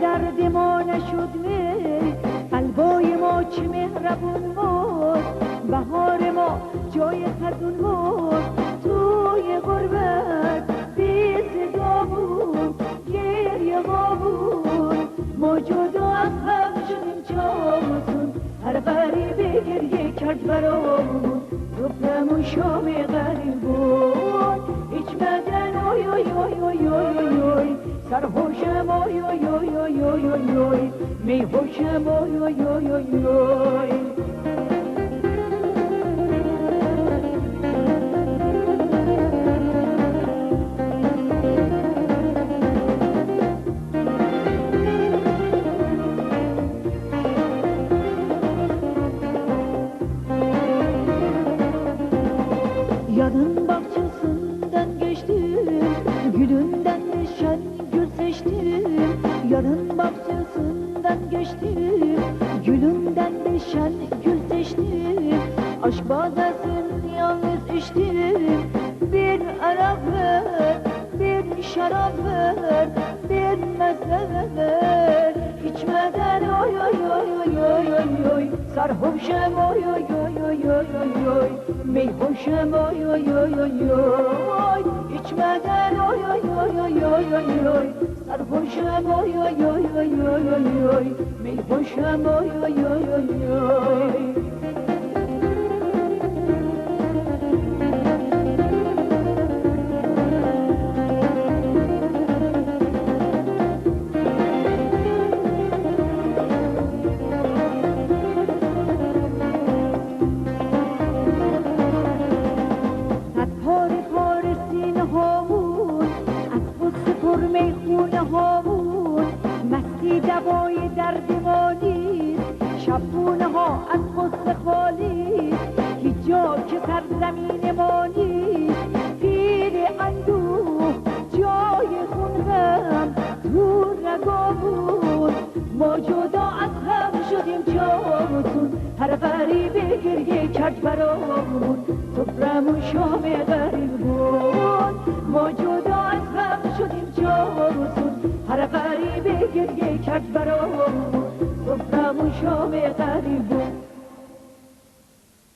درد ما نشد می قلبای ما چه مهربون بود بهار ما جای خزون بود توی غربت بی صدا بود گریه ها بود. ما جدا از هم شدیم جامتون هر غریبه گریه کرد برامون. صبحمون شام غریب اوی سرخوشم اوی اوی اوی اوی اوی اوی میخوشم اوی اوی اوی اوی. Yanın bahçesinden geçtim Gülünden nişan gül seçtim Aşk badasını yalnız içtim Bir arak ver, bir şarap ver Bir meze ver İçmeden oy oy oy سرهوش ما یا یا یا یا یا یا می هوش ما یا یا یا هیچ مدن یا یا یا یا یا یا سرهوش ما یا یا می هوش ما یا یا در دیوالی شبونه ها از قصد خالی هیچ جا که سرزمین ما نیست. پیر اندوه جای خونم غم رو رگا بود ما جدا از هم شدیم جامتون هر غریبه گریه کرد برامون. صبرمون شام غریب بود. ما جدا از هم شدیم جامتون هر غریب گریه اکبر و گفتم اون شام